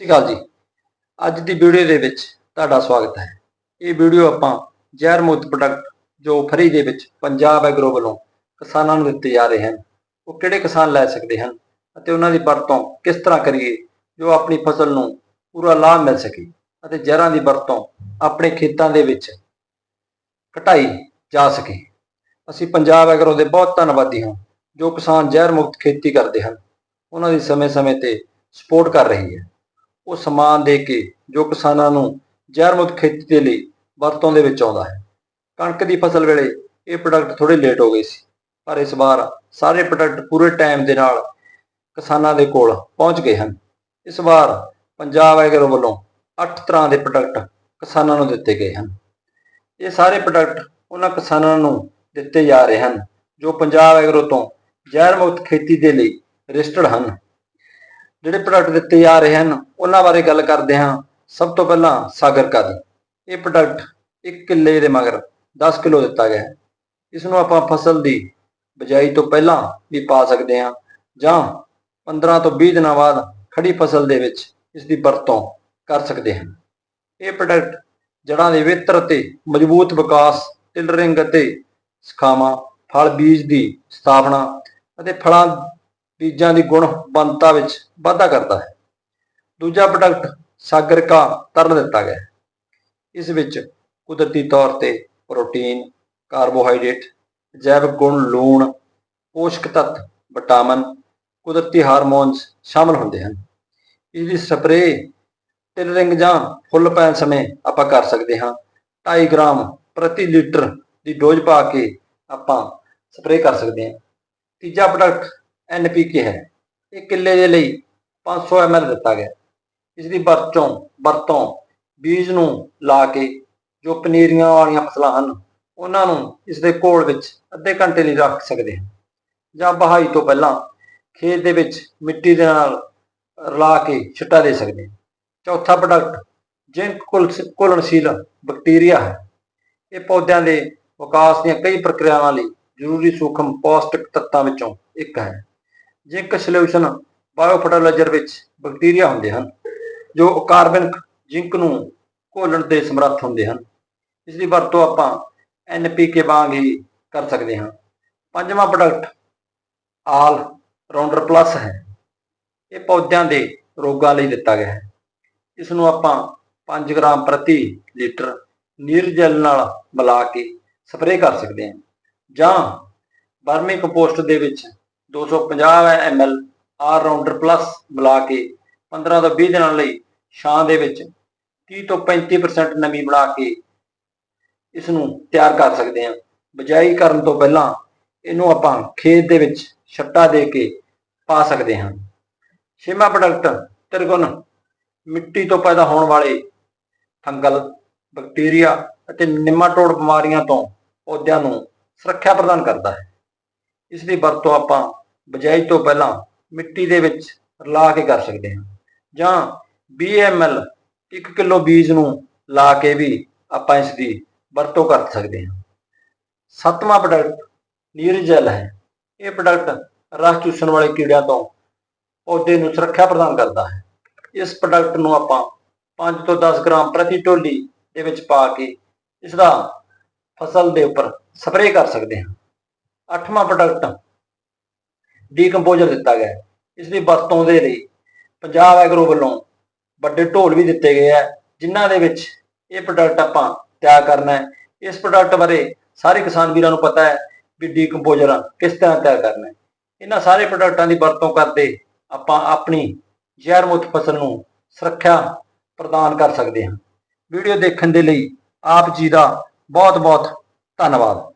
ਸਤਿ ਸ਼੍ਰੀ ਅਕਾਲ ਜੀ। ਅੱਜ ਦੀ ਵੀਡੀਓ ਦੇ ਵਿੱਚ ਤੁਹਾਡਾ ਸਵਾਗਤ ਹੈ। ਇਹ ਵੀਡੀਓ ਆਪਾਂ ਜ਼ਹਿਰ ਮੁਕਤ ਪ੍ਰੋਡਕਟ ਜੋ ਫਰੀ ਦੇ ਵਿੱਚ ਪੰਜਾਬ ਐਗਰੋ ਵੱਲੋਂ ਕਿਸਾਨਾਂ ਨੂੰ ਦਿੱਤੇ ਜਾ ਰਹੇ ਹਨ, ਉਹ ਕਿਹੜੇ ਕਿਸਾਨ ਲੈ ਸਕਦੇ ਹਨ ਅਤੇ ਉਹਨਾਂ ਦੀ ਵਰਤੋਂ ਕਿਸ ਤਰ੍ਹਾਂ ਕਰੀਏ ਜੋ ਆਪਣੀ ਫਸਲ ਨੂੰ ਪੂਰਾ ਲਾਭ ਮਿਲ ਸਕੇ ਅਤੇ ਜ਼ਹਿਰਾਂ ਦੀ ਵਰਤੋਂ ਆਪਣੇ ਖੇਤਾਂ ਦੇ ਵਿੱਚ ਘਟਾਈ ਜਾ ਸਕੇ। ਅਸੀਂ ਪੰਜਾਬ ਐਗਰੋ ਦੇ ਬਹੁਤ ਧੰਨਵਾਦੀ ਹਾਂ ਜੋ ਕਿਸਾਨ ਜ਼ਹਿਰ ਮੁਕਤ ਖੇਤੀ ਕਰਦੇ ਹਨ। ਉਹਨਾਂ ਦੀ ਸਮੇਂ-ਸਮੇਂ ਤੇ ਸਪੋਰਟ ਕਰ ਰਹੀ ਹੈ। ਉਹ ਸਮਾਨ ਦੇ ਕੇ ਜੋ ਕਿਸਾਨਾਂ ਨੂੰ ਜ਼ਹਿਰ ਮੁਕਤ ਖੇਤੀ ਦੇ ਲਈ ਵਰਤੋਂ ਦੇ ਵਿੱਚ ਆਉਂਦਾ ਹੈ। ਕਣਕ ਦੀ ਫਸਲ ਵੇਲੇ ਇਹ ਪ੍ਰੋਡਕਟ ਥੋੜੇ ਲੇਟ ਹੋ ਗਏ ਸੀ, ਪਰ ਇਸ ਵਾਰ ਸਾਰੇ ਪ੍ਰੋਡਕਟ ਪੂਰੇ ਟਾਈਮ ਦੇ ਨਾਲ ਕਿਸਾਨਾਂ ਦੇ ਕੋਲ ਪਹੁੰਚ ਗਏ ਹਨ। ਇਸ ਵਾਰ ਪੰਜਾਬ ਐਗਰੋ ਵੱਲੋਂ 8 ਤਰ੍ਹਾਂ ਦੇ ਪ੍ਰੋਡਕਟ ਕਿਸਾਨਾਂ ਨੂੰ ਦਿੱਤੇ ਗਏ ਹਨ। ਇਹ ਸਾਰੇ ਪ੍ਰੋਡਕਟ ਉਹਨਾਂ ਕਿਸਾਨਾਂ ਨੂੰ ਦਿੱਤੇ ਜਾ ਰਹੇ ਹਨ ਜੋ ਪੰਜਾਬ ਐਗਰੋ ਤੋਂ ਜ਼ਹਿਰ ਮੁਕਤ ਖੇਤੀ ਦੇ ਲਈ ਰਜਿਸਟਰਡ ਹਨ। ਜਿਹੜੇ ਪ੍ਰੋਡਕਟ ਦਿੱਤੇ ਜਾ ਰਹੇ ਹਨ, ਉਹਨਾਂ ਬਾਰੇ ਗੱਲ ਕਰਦੇ ਹਾਂ। ਸਭ ਤੋਂ ਪਹਿਲਾਂ ਸਾਗਰ ਕਾਦੀ ਇਹ ਪ੍ਰੋਡਕਟ 1 ਕਿੱਲੇ ਦੇ ਮਗਰ 10 ਕਿਲੋ ਦਿੱਤਾ ਗਿਆ ਹੈ। ਇਸ ਨੂੰ ਆਪਾਂ ਫਸਲ ਦੀ ਬਜਾਈ ਤੋਂ ਪਹਿਲਾਂ ਵੀ ਪਾ ਸਕਦੇ ਹਾਂ ਜਾਂ 15 ਤੋਂ 20 ਦਿਨਾਂ ਬਾਅਦ ਖੜੀ ਫਸਲ ਦੇ ਵਿੱਚ ਇਸ ਦੀ ਵਰਤੋਂ ਕਰ ਸਕਦੇ ਹਾਂ। ਇਹ ਪ੍ਰੋਡਕਟ ਜੜ੍ਹਾਂ ਦੇ ਬਿਹਤਰ ਅਤੇ ਮਜ਼ਬੂਤ ਵਿਕਾਸ, ਟਿਲਰਿੰਗ ਅਤੇ ਸਖਾਵਾਂ, ਫਲ ਬੀਜ ਦੀ ਸਥਾਪਨਾ ਅਤੇ ਫਲਾਂ ਬੀਜਾਂ ਦੀ ਗੁਣਵੰਤਾ ਵਿੱਚ ਵਾਧਾ ਕਰਦਾ ਹੈ। ਦੂਜਾ ਪ੍ਰੋਡਕਟ ਸਾਗਰਕਾ ਤਰਲ ਦਿੱਤਾ ਗਿਆ ਇਸ ਵਿੱਚ ਕੁਦਰਤੀ ਤੌਰ ਤੇ ਪ੍ਰੋਟੀਨ, ਕਾਰਬੋਹਾਈਡਰੇਟ ਜੈਵਿਕ ਗੁਣ, ਲੂਣ, ਪੋਸ਼ਕ ਤੱਤ, ਵਿਟਾਮਿਨ, ਕੁਦਰਤੀ ਹਾਰਮੋਨਸ ਸ਼ਾਮਲ ਹੁੰਦੇ ਹਨ। ਇਸ ਦੀ ਸਪਰੇਅ ਟਿਲਰਿੰਗ ਜਾਂ ਫੁੱਲ ਪੈਣ ਸਮੇਂ ਆਪਾਂ ਕਰ ਸਕਦੇ ਹਾਂ। 2.5 ਗ੍ਰਾਮ ਪ੍ਰਤੀ ਲੀਟਰ ਦੀ ਡੋਜ਼ ਪਾ ਕੇ ਆਪਾਂ ਸਪਰੇਅ ਕਰ ਸਕਦੇ ਹਾਂ। ਤੀਜਾ ਪ੍ਰੋਡਕਟ ਐਨਪੀਕੇ ਹੈ। ਇਹ ਕਿੱਲੇ ਦੇ ਲਈ 500 ml ਦਿੱਤਾ ਗਿਆ। ਇਸ ਦੀ ਵਰਤੋਂ ਵਰਤੋਂ ਬੀਜ ਨੂੰ ਲਾ ਕੇ ਜੋ ਪਨੀਰੀਆਂ ਵਾਲੀਆਂ ਫਸਲਾਂ ਹਨ, ਉਹਨਾਂ ਨੂੰ ਇਸ ਦੇ ਕੋਲ ਵਿੱਚ ਅੱਧੇ ਘੰਟੇ ਲਈ ਰੱਖ ਸਕਦੇ ਹਾਂ ਜਾਂ ਬਹਾਈ ਤੋਂ ਪਹਿਲਾਂ ਖੇਤ ਦੇ ਵਿੱਚ ਮਿੱਟੀ ਦੇ ਨਾਲ ਰਲਾ ਕੇ ਛਿੱਟਾ ਦੇ ਸਕਦੇ ਹਾਂ ਚੌਥਾ ਪ੍ਰੋਡਕਟ ਜ਼ਿੰਕ ਘੁਲਣਸ਼ੀਲ ਬੈਕਟੀਰੀਆ ਹੈ। ਇਹ ਪੌਦਿਆਂ ਦੇ ਵਿਕਾਸ ਦੀਆਂ ਕਈ ਪ੍ਰਕਿਰਿਆਵਾਂ ਲਈ ਜ਼ਰੂਰੀ ਸੂਖਮ ਪੌਸ਼ਟਿਕ ਤੱਤਾਂ ਵਿੱਚੋਂ ਇੱਕ ਹੈ। ਜ਼ਿੰਕ ਸੋਲੂਸ਼ਨ ਬਾਇਓਫਰਟੀਲਾਈਜ਼ਰ ਵਿੱਚ ਬੈਕਟੀਰੀਆ ਹੁੰਦੇ ਹਨ, ਜੋ ਕਾਰਬਨਿਕ ਜ਼ਿੰਕ ਨੂੰ ਘੋਲਣ ਦੇ ਸਮਰੱਥ ਹੁੰਦੇ ਹਨ, ਇਸ ਦੀ ਵਰਤੋਂ ਆਪਾਂ ਐਨਪੀਕੇ ਵਾਂਗ ਹੀ ਕਰ ਸਕਦੇ ਹਾਂ। ਪੰਜਵਾਂ ਪ੍ਰੋਡਕਟ ਆਲ ਰਾਉਂਡਰ ਪਲੱਸ ਹੈ। ਇਹ ਪੌਦਿਆਂ ਦੇ ਰੋਗਾਂ ਲਈ ਦਿੱਤਾ ਗਿਆ ਹੈ। ਇਸ ਨੂੰ ਆਪਾਂ 5 ਗ੍ਰਾਮ ਪ੍ਰਤੀ ਲੀਟਰ ਨੀਰ ਜਲ ਨਾਲ ਮਿਲਾ ਕੇ ਸਪਰੇਅ ਕਰ ਸਕਦੇ ਹਾਂ ਜਾਂ ਵਰਮੀ ਕੰਪੋਸਟ ਦੇ ਵਿੱਚ 250 ml ਆਲ ਰਾਉਂਡਰ ਪਲੱਸ ਮਿਲਾ ਕੇ 15 ਤੋਂ 20 ਦਿਨਾਂ ਲਈ ਛਾਂ ਦੇ ਵਿੱਚ 30 ਤੋਂ 35% ਨਮੀ ਬਣਾ ਕੇ ਇਸ ਨੂੰ ਤਿਆਰ ਕਰ ਸਕਦੇ ਹਾਂ। ਬਜਾਈ ਕਰਨ ਤੋਂ ਪਹਿਲਾਂ ਇਹਨੂੰ ਆਪਾਂ ਖੇਤ ਦੇ ਵਿੱਚ ਛੱਟਾ ਦੇ ਕੇ ਪਾ ਸਕਦੇ ਹਾਂ। ਛੇਵਾਂ ਪ੍ਰੋਡਕਟ ਤਿਰਗੁਣ, ਮਿੱਟੀ ਤੋਂ ਪੈਦਾ ਹੋਣ ਵਾਲੇ ਫੰਗਲ, ਬੈਕਟੀਰੀਆ ਅਤੇ ਨਿਮਾਟੋਡ ਬਿਮਾਰੀਆਂ ਤੋਂ ਪੌਦਿਆਂ ਨੂੰ ਸੁਰੱਖਿਆ ਪ੍ਰਦਾਨ ਕਰਦਾ ਹੈ। ਇਸ ਦੀ ਵਰਤੋਂ ਆਪਾਂ ਬਜਾਈ ਤੋਂ ਪਹਿਲਾਂ ਮਿੱਟੀ ਦੇ ਵਿੱਚ ਰਲਾ ਕੇ ਕਰ ਸਕਦੇ ਹਾਂ। ਜਾਂ 20 ml 1 ਕਿਲੋ ਬੀਜ ਨੂੰ ਲਾ ਕੇ ਵੀ ਆਪਾਂ ਇਸ ਦੀ ਵਰਤੋਂ ਕਰ ਸਕਦੇ ਹਾਂ। ਸੱਤਵਾਂ ਪ੍ਰੋਡਕਟ ਨੀਰਜਲ ਹੈ। ਇਹ ਪ੍ਰੋਡਕਟ ਰਸ ਚੂਸਣ ਵਾਲੇ ਕੀੜਿਆਂ ਤੋਂ ਪੌਦੇ ਨੂੰ ਸੁਰੱਖਿਆ ਪ੍ਰਦਾਨ ਕਰਦਾ ਹੈ। ਇਸ ਪ੍ਰੋਡਕਟ ਨੂੰ ਆਪਾਂ 5 ਤੋਂ 10 ਗ੍ਰਾਮ ਪ੍ਰਤੀ ਟੋਲੀ ਦੇ ਵਿੱਚ ਪਾ ਕੇ ਇਸ ਦਾ ਫਸਲ ਦੇ ਉੱਪਰ ਸਪਰੇਅ ਕਰ ਸਕਦੇ ਹਾਂ। ਅੱਠਵਾਂ ਪ੍ਰੋਡਕਟ ਡੀਕੰਪੋਜ਼ਰ ਦਿੱਤਾ ਗਿਆ ਹੈ। ਇਸ ਦੀ ਵਰਤੋਂ ਦੇ ਲਈ ਪੰਜਾਬ ਐਗਰੋ ਵੱਲੋਂ ਵੱਡੇ ਢੋਲ ਵੀ ਦਿੱਤੇ ਗਏ ਆ ਜਿਨ੍ਹਾਂ ਦੇ ਵਿੱਚ ਇਹ ਪ੍ਰੋਡਕਟ ਆਪਾਂ ਤਿਆਰ ਕਰਨਾ ਹੈ। ਇਸ ਪ੍ਰੋਡਕਟ ਬਾਰੇ ਸਾਰੇ ਕਿਸਾਨ ਵੀਰਾਂ ਨੂੰ ਪਤਾ ਹੈ ਵੀ ਡੀਕੰਪੋਜ਼ਰ ਕਿਸ ਤਰ੍ਹਾਂ ਤਿਆਰ ਕਰਨਾ ਹੈ। ਇਹਨਾਂ ਸਾਰੇ ਪ੍ਰੋਡਕਟਾਂ ਦੀ ਵਰਤੋਂ ਕਰਦੇ ਆਪਾਂ ਆਪਣੀ ਜ਼ਹਿਰ ਮੁਕਤ ਫਸਲ ਨੂੰ ਸੁਰੱਖਿਆ ਪ੍ਰਦਾਨ ਕਰ ਸਕਦੇ ਹਾਂ। ਵੀਡੀਓ ਦੇਖਣ ਦੇ ਲਈ ਆਪ ਜੀ ਦਾ ਬਹੁਤ ਬਹੁਤ ਧੰਨਵਾਦ।